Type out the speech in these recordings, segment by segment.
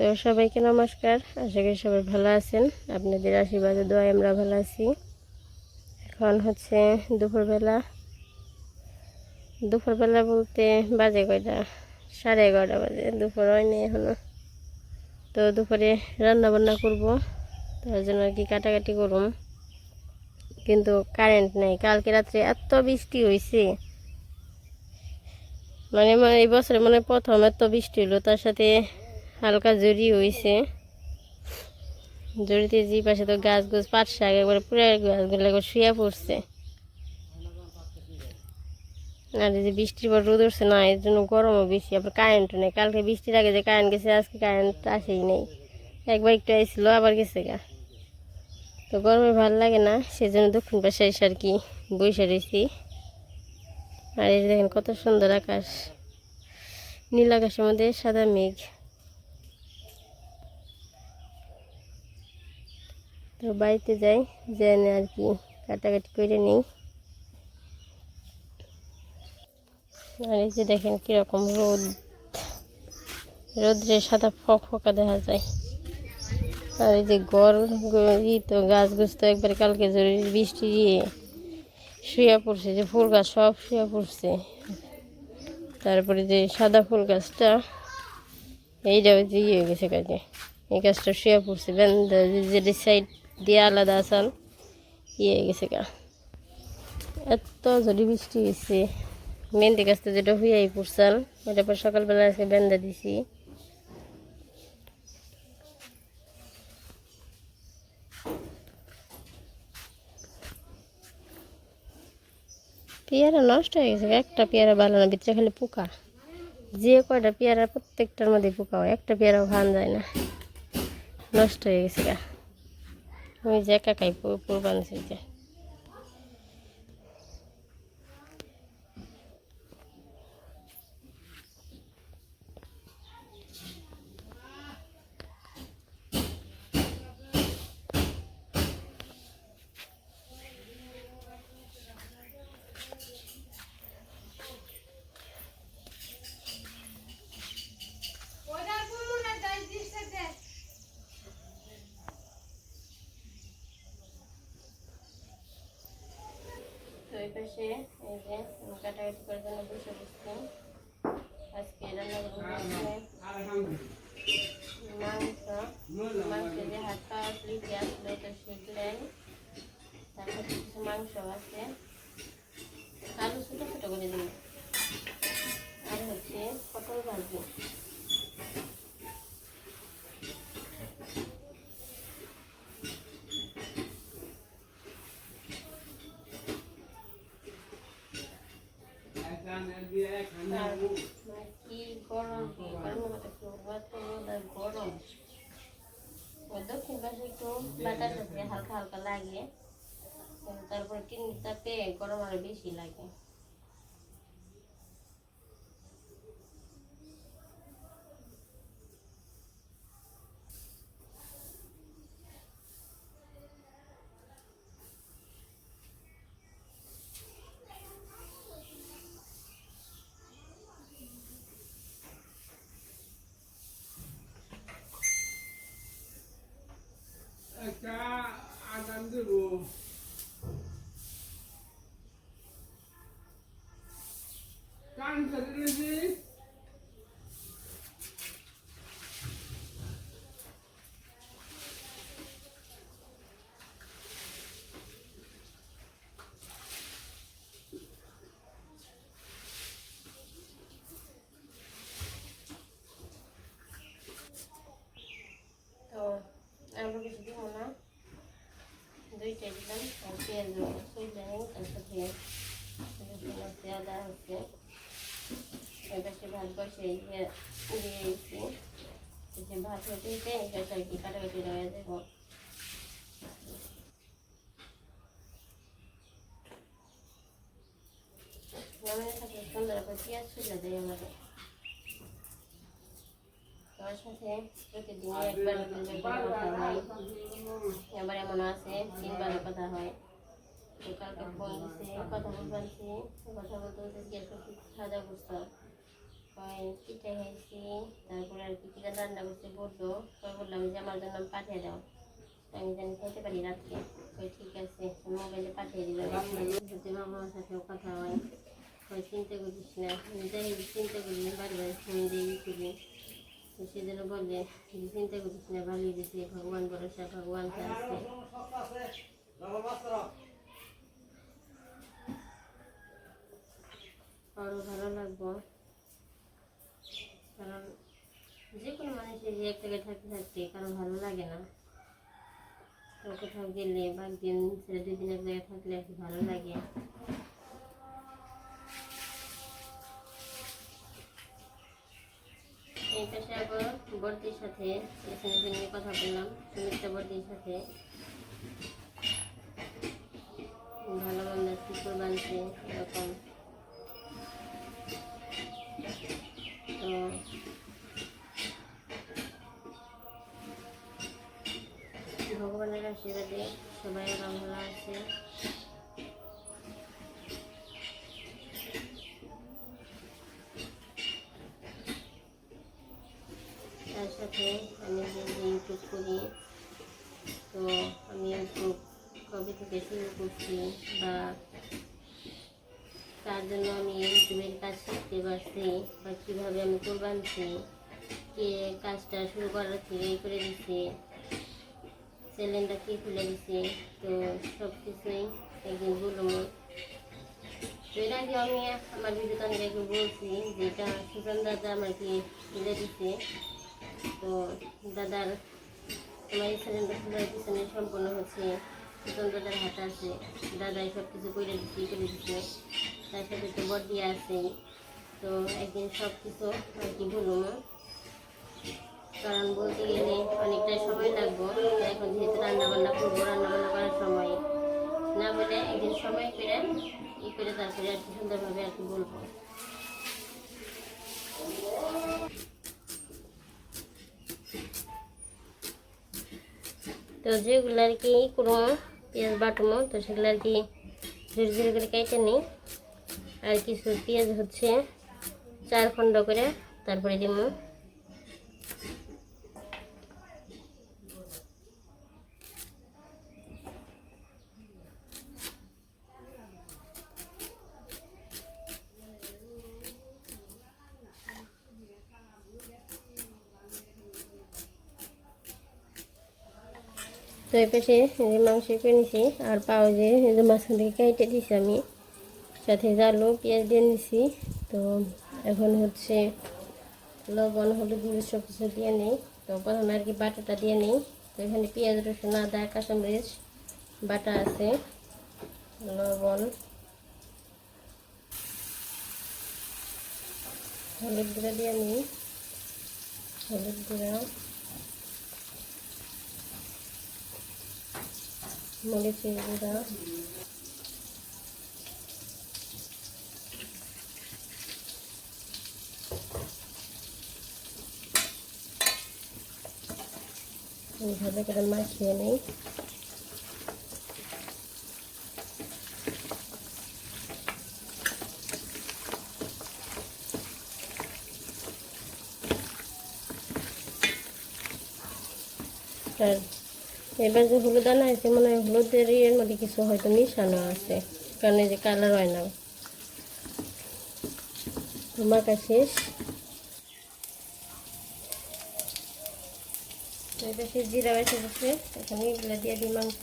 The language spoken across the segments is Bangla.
তো সবাইকে নমস্কার। আশা করি সবাই ভালো আছেন। আপনাদের আশীর্বাদে, দোয়ায় আমরা ভালো আছি। এখন হচ্ছে দুপুরবেলা। দুপুরবেলা বলতে বাজে কয়টা? সাড়ে এগারোটা বাজে। দুপুর হয়নি এখনও। তো দুপুরে রান্না বান্না করব তার জন্য আর কি কাটাকাটি করুম। কিন্তু কারেন্ট নেই। কালকে রাত্রে এত বৃষ্টি হয়েছে মানে মানে এই বছরে মানে প্রথম এত বৃষ্টি হলো তার সাথে হালকা জড়ি হয়েছে জড়িতে যে পাশে তো গাছ গাছ পাট শাক একবারে পুরো গাছগুলো একবার শুয়ে পড়ছে। আর যে বৃষ্টির পর রোদ উঠছে না, এর জন্য গরমও বেশি, আবার কারেন্টও নেই। কালকে বৃষ্টির আগে যে কারেন্ট গেছে, আজকে কারেন্ট আসেই নেই। একবার একটু আইছিল, আবার গেছে গা। তো গরমে ভালো লাগে না সেই জন্য দক্ষিণ পাশে এসে আর কি বসে রয়েছি আর এই দেখেন কত সুন্দর আকাশ। নীল আকাশের মধ্যে সাদা মেঘ। তো বাড়িতে যাই, যেন আর কি কাটাকাটি করে নিই। আর এই যে দেখেন কীরকম রোদ। রোদ্রে সাদা ফক ফকা দেখা যায়। আর এই যে ই তো গাছ গুছ তো একবারে কালকে জোরে বৃষ্টি দিয়ে শুয়ে পড়ছে, যে ফুল গাছ সব শুয়ে পড়ছে। তারপরে যে সাদা ফুল গাছটা এইটা যে ইয়ে হয়ে গেছে কাজে এই গাছটা শুয়ে পড়ছে বেন্দা যে সাইড দিয়ে আলাদা আসাল ইয়ে গেছে গা। এত ঝড়ি বৃষ্টি হয়েছে। মেহেন্দি গাছটা যেটা হুইয়াই পড়ছাল ওটার পর সকালবেলা আজকে বেন্দা দিছি। পেয়ারা নষ্ট হয়ে গেছে একটা পেয়ারা ভালো না, ভিতরে খালি পোকা। যে কয়টা পেয়ারা প্রত্যেকটার মধ্যে পোকা হয়, একটা পেয়ারাও ভান যায় না। নষ্ট হয়ে গেছে গা। আমি যে একা খাই পুরো বানছি পাশে এই যে কাটাকাটি করার জন্য বসে বসছি আজকে রান্না মাংস মাংসের যে হাত পা লিখে আসলো এটা শিখলেন তারপর কিছু মাংস আছে আলু ছোটো ছোটো করে দিন আর হচ্ছে পটল ভাজি আর মানে কি গরম কি গরমের মধ্যে করব এত রোদ আর গরম ওই দক্ষিণ পাশে একটু বাতাস আছে হালকা হালকা লাগে কিন্তু তারপরে তিন তাপে গরম আরও বেশি লাগে একটা আগাম দেবো কান করে দিয়েছি তো আলু বেশি দিব না দুইটা দিলাম আর পেঁয়াজ সুইটা নেই তার সাথে রসুন আছে আদা হচ্ছে ওই পাশে ভাত বসে দিয়ে দিয়েছি যে ভাত হতে হতে এটা আর কি কাটাকাটি রয়ে যাব আমাদের সাথে তোমার সাথে প্রতিদিন একবার কথা হয় এবার এমন আছে তিনবার কথা হয় কালকে ফোন দিছে কথা বলতে কথা বলতে বলতে জিজ্ঞেস করছি সাজা হয় পিঠা খাইছি তারপরে আর কি কি রান্না করছে বলল পরে বললাম যে আমার জন্য পাঠিয়ে দাও আমি জানি খেতে পারি রাত্রে কই ঠিক আছে মোবাইলে পাঠিয়ে দিল বাবা সাথেও কথা হয় কই চিন্তা করিস না যাই চিন্তা করি না বারবার ফোন দিয়ে করি সেজন্য বলে যে চিন্তা করিস না, ভালোই দিছে ভগবান ভরসা, ভগবান আছে আরও ভালো লাগবো। কারণ যে কোনো মানুষের এক জায়গায় থাকতে থাকতে কারণ ভালো লাগে না। তো কোথাও গেলে বা একদিন ছেড়ে দুই দিন এক জায়গায় থাকলে ভালো লাগে। এই পাশে আবার বর্দির সাথে নিয়ে কথা বললাম সুমিত্রা বর্দির সাথে। ভালো মন্দ কুকুর বানছে এরকম। তো ভগবানের আশীর্বাদে সবাই ভালো আছে তার সাথে যে ইউটিউব করি তো আমি ইউটিউব কবে থেকে শুরু করছি বা তার জন্য আমি ইউটিউবের কাজ শিখতে পারছি বা কীভাবে আমি কোরবানছি কে কাজটা শুরু করার থেকে করে দিচ্ছে চ্যানেলটা কে খুলে দিচ্ছে, তো সব কিছুই একদিন বলব। তো এর আগে আমি আমার আগে বলছি যে এটা সুজন দাদা আমাকে খুলে দিচ্ছে তো দাদার আমার এই চ্যানেলটা পিছনে সম্পূর্ণ হচ্ছে সুজন দাদার হাত আছে। দাদাই সব কিছু করে দিচ্ছে করে দিচ্ছে তার সাথে তো বডি আছে। তো একদিন সব কিছু আর কি বলব কারণ বলতে গেলে অনেকটাই সময় লাগবো। এখন যেহেতু রান্না বান্না করব রান্না বান্না করার সময়। না বলে একদিন সময় করে ই করে তারপরে আর কি সুন্দরভাবে আর কি বলব। তো যেগুলো আর কি করব পেঁয়াজ বাটবো, তো সেগুলো আর কি ঝুড়ি ঝুড়ি করে কেটে নিই। আর কিছু পেঁয়াজ হচ্ছে চার খণ্ড করে, তারপরে দিব এই পাশে যে মাংস করে নিছি আর পাও যে যে থেকে কেটে দিছি আমি। সাথে জালো পেঁয়াজ দিয়ে নিছি। তো এখন হচ্ছে লবণ, হলুদ, মরিচ সব কিছু দিয়ে নেই। তো প্রথমে আর কি বাটাটা দিয়ে নেই। তো এখানে পেঁয়াজ, রসুন, আদা, কাঁচামরিচ, বাটা আছে, লবণ, হলুদ গুঁড়া দিয়ে নিই। হলুদ গুঁড়া। মরিচের গুঁড়া ভালো করে মাখিয়ে নেই আর এবার যে হলুদ আনা আছে মনে হয় হলুদের ইয়ের মধ্যে কিছু হয়তো মিশানো আছে, কারণ এই যে কালার হয় না। মাখা শেষ জিরা বেসে গেছে এখন এগুলো দিয়ে দিই মাংস।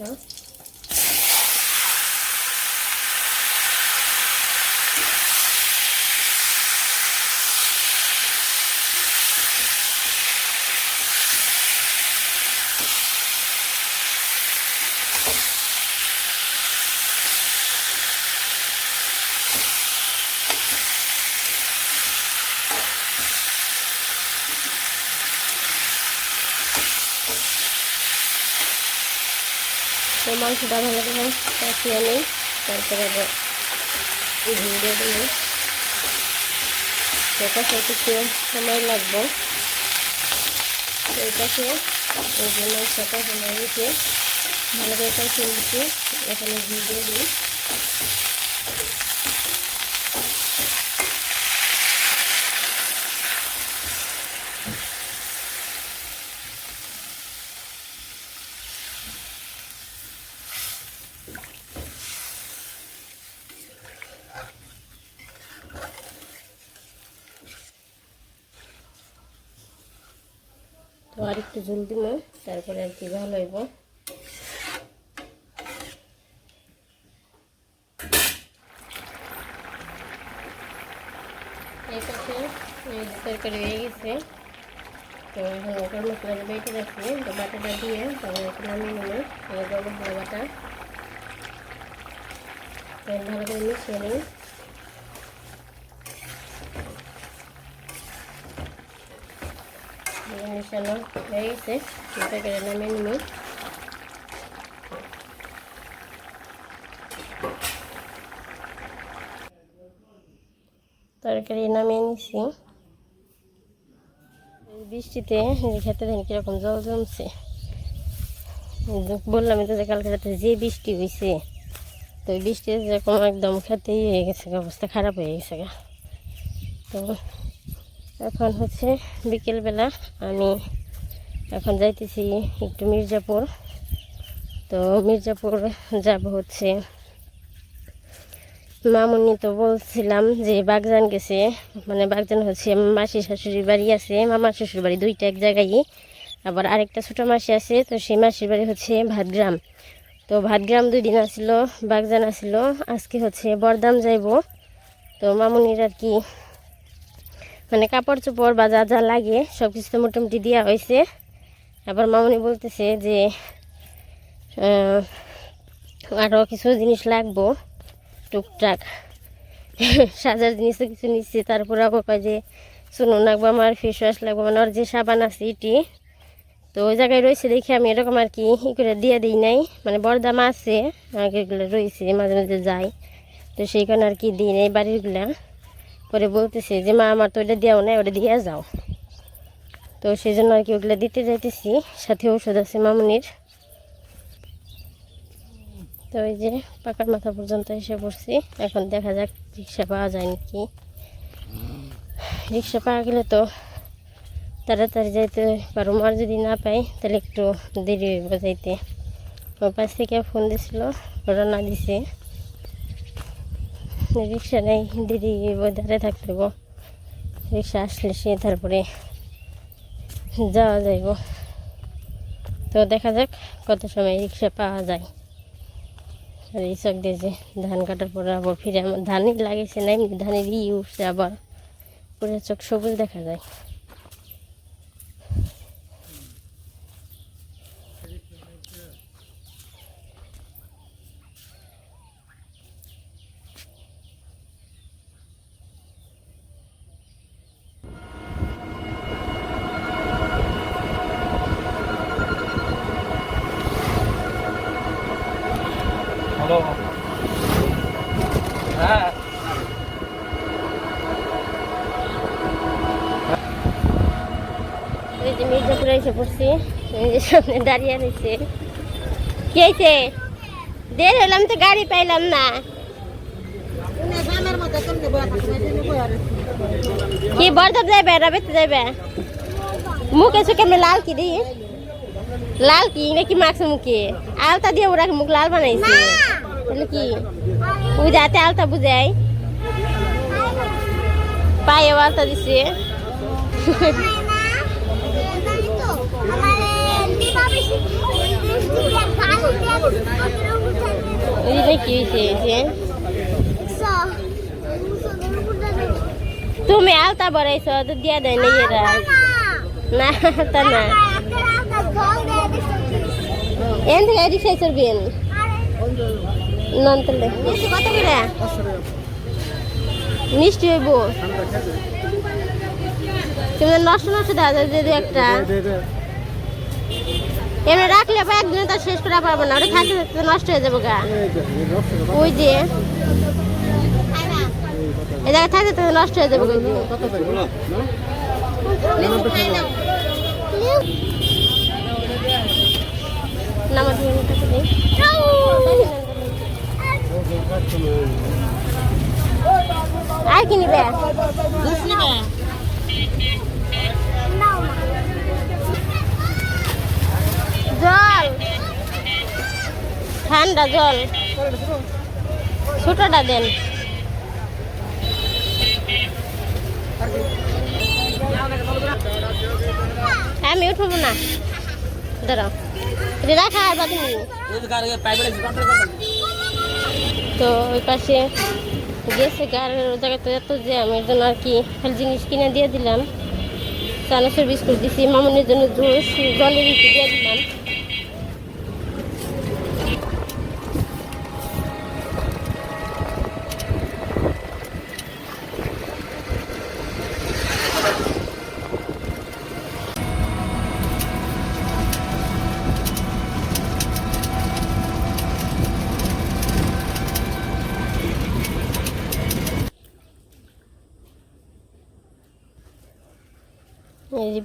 মাংসটা ভালো করে কষিয়ে নিই, তারপরে আবার দিই সেটা কিছু সময় লাগবে। এটাকে এই যে ভালো করে কষিয়ে নিচ্ছি। এখানে ভিডিও দিই ঝুল দিব, তারপরে আর কি ভালো হইব। এই তরকারি হয়ে গেছে। তো এখন ওটার মশলা বেটে রাখছি, তো বাটাটা দিয়ে তারপরে একটু নামিয়ে নেবে গরম বাটা। ভালো করে মিশিয়ে নিই। মিশানো তরকারি নামিয়ে নিছি। বৃষ্টিতে খেতে দেখেন কীরকম জল জমছে। বললাম যে কালকে যে বৃষ্টি হয়েছে তো বৃষ্টি যেরকম একদম খেতেই হয়ে গেছে, অবস্থা খারাপ হয়ে গেছে তো এখন হচ্ছে বিকেলবেলা আমি এখন যাইতেছি একটু মির্জাপুর। তো মির্জাপুর যাব হচ্ছে। মামুনি তো বলছিলাম যে বাগজান গেছে মানে বাগজান হচ্ছে মাসি শাশুড়ির বাড়ি আছে, মামার শ্বশুর বাড়ি দুইটা এক জায়গায়। আবার আরেকটা ছোটো মাসি আছে, তো সেই মাসির বাড়ি হচ্ছে ভাতগ্রাম। তো ভাতগ্রাম দুই দিন আসছিল বাগজান আসছিল আজকে হচ্ছে বরদাম যাইব। তো মামুনির আর কি মানে কাপড় চোপড় বা যা যা লাগে সব কিছু তো মোটামুটি দেওয়া হয়েছে। আবার মামনি বলতেছে যে আরও কিছু জিনিস লাগবো, টুকটাক। সাজার জিনিস তো কিছু নিচ্ছে, তারপরে আবার কয় যে শুনুন লাগবো, আমার ফেস ওয়াশ লাগবো মানে ওর যে সাবান আছে এটি, তো ওই জায়গায় রয়েছে দেখে আমি এরকম আর কি ই করে দিয়ে দিই নাই। মানে বরদাম আছে আগে এগুলো রয়েছে, মাঝে মাঝে যাই। তো সেই কারণে আর কি দিই নাই বাড়িরগুলা। পরে বলতেছে যে, মা, আমার তো ওটা দেওয়া নাই ওটা দিয়ে যাও। তো সেই জন্য আর কি ওগুলো দিতে যাইতেছি। সাথে ওষুধ আছে মামুনির। তো ওই যে পাকার মাথা পর্যন্ত এসে পড়ছি। এখন দেখা যাক রিক্সা পাওয়া যায় নাকি। রিক্সা পাওয়া গেলে তো তাড়াতাড়ি যাইতে পারো আর যদি না পাই, তাহলে একটু দেরি হইব যাইতে। ওর পাশ থেকে ফোন দিছিল রওনা দিছে। রিক্সা নেই দিদি দাঁড়িয়ে থাকতে রিক্সা আসলে সে তারপরে যাওয়া যাইব। তো দেখা যাক কত সময় রিক্সা পাওয়া যায়। আর দিয়ে যে ধান কাটার পরে আবার ফিরে আমার ধানই লাগিয়েছে না, এমনি ধানের ই উঠছে আবার পুরো চোখ সবুজ দেখা যায় হ্যালো হ্যাঁ এই যে মির্জাপুরে এসে পড়ছি সামনে দাঁড়িয়ে রয়েছে। কি হয়েছে? দেরি হলাম তো গাড়ি পাইলাম না। কি, বরদাব যাইবে, রাবেতে যাইবে? মুখে সুখে আমি লাল কি দিই? লাল কি? নাকি মাখছে মুখে? আলতা দিয়ে ওরা মুখ লাল বানাইছে। তাহলে কি? যাতে আলতা বুঝাই। পায়ে আলতা দিছে। যে কি হয়েছে তুমি আলতা বড়াইছো, তো দিয়া দেয় না এরা। না তা না। এন থেকে রিক্সায় চড়বেন নন্তলে কত করে তুমি নষ্ট নষ্ট যায় যদি একটা। এমনি রাখলে আবার একদিনে তো শেষ করা পারব না, ওটা থাকতে নষ্ট হয়ে যাব গা। ওই যে। এই জায়গায় থাকতে থাকতে নষ্ট হয়ে যাবে। নামাজ আর কি নিবে জুস নিবে জল। ঠান্ডা জল। ছোটটা দেন। আমি উঠব না। দাঁড়াও। রাখা আর তো ওই পাশে গেছে গার জায়গাতে এত যে আমি এর জন্য আর কি জিনিস কিনে দিয়ে দিলাম। চানাচুর বিস্কুট দিছি, মামুনির জন্য জুস, জলের দিয়ে দিলাম।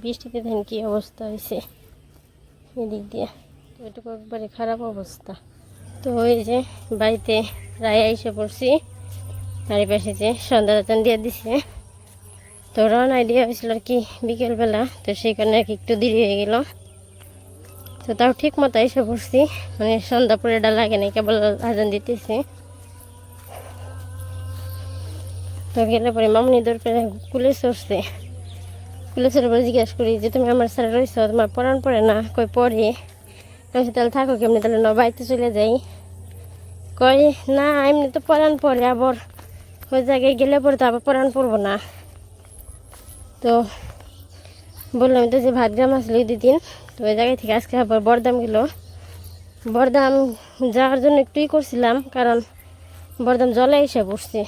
বৃষ্টিতে ধান কি অবস্থা হয়েছে। এদিক দিয়ে তো এটুকু একবারে খারাপ অবস্থা। তো ওই যে বাড়িতে প্রায় এসে পড়ছি আর এই পাশে যে সন্ধ্যা দাতান দিয়ে দিছে। তো রওনা দেওয়া হয়েছিল আর কি বিকেলবেলা, তো সেই কারণে আর কি একটু দেরি হয়ে গেল। তো তাও ঠিক মতো এসে পড়ছি মানে সন্ধ্যা পুরোটা লাগে না কেবল আজান দিতেছে। তো গেলে পরে মামনি দৌড় পেরে কুলে চড়ছে পুলিশের উপরে জিজ্ঞেস করি যে, তুমি আমার স্যার রয়েছ? তোমার পড়ান পড়ে না? কই, পড়ে। আমি তাহলে থাকো কেমনি? তাহলে ন, বাড়িতে চলে যাই। কই, না, এমনি তো পড়ান পড়ে, আবার ওই জায়গায় গেলে পরে তো আবার পড়ান পড়ব না। তো বললাম তো যে ভাতগ্রাম আসলো ওই দুদিন তো ওই জায়গায় থেকে আজকে আবার বরদাম গেল। বরদাম যাওয়ার জন্য একটুই করছিলাম, কারণ বরদাম জলে এসে পড়ছে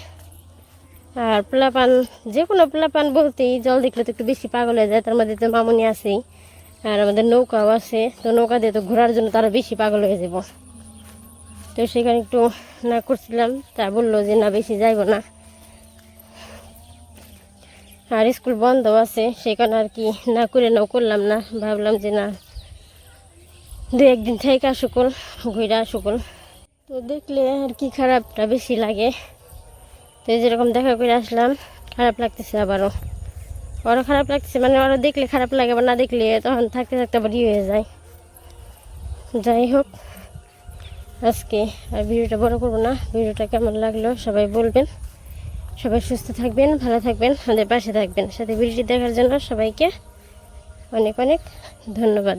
আর পোলাপান যে কোনো পোলাপান বলতেই জল দেখলে তো একটু বেশি পাগল হয়ে যায়। তার মধ্যে তো মামুনি আছেই, আর আমাদের নৌকাও আছে। তো নৌকা দিয়ে তো ঘোরার জন্য তারা বেশি পাগল হয়ে যাব। তো সেখানে একটু না করছিলাম, তা বলল যে না, বেশি যাইব না। আর স্কুল বন্ধ আছে, সেখানে আর কি না করে নাও করলাম না। ভাবলাম যে না, দু একদিন থেকে আসুকল ঘুরে আসুকল তো দেখলে আর কি খারাপটা বেশি লাগে। তো এই যেরকম দেখা করে আসলাম, খারাপ লাগতেছে আবারও। আরও খারাপ লাগতেছে মানে আরও দেখলে খারাপ লাগে, আবার না দেখলে তখন থাকতে থাকতে আবার হয়ে যায়। যাই হোক, আজকে আর ভিডিওটা বড় করব না। ভিডিওটা কেমন লাগল সবাই বলবেন। সবাই সুস্থ থাকবেন, ভালো থাকবেন, আমাদের পাশে থাকবেন। সাথে ভিডিওটি দেখার জন্য সবাইকে অনেক অনেক ধন্যবাদ।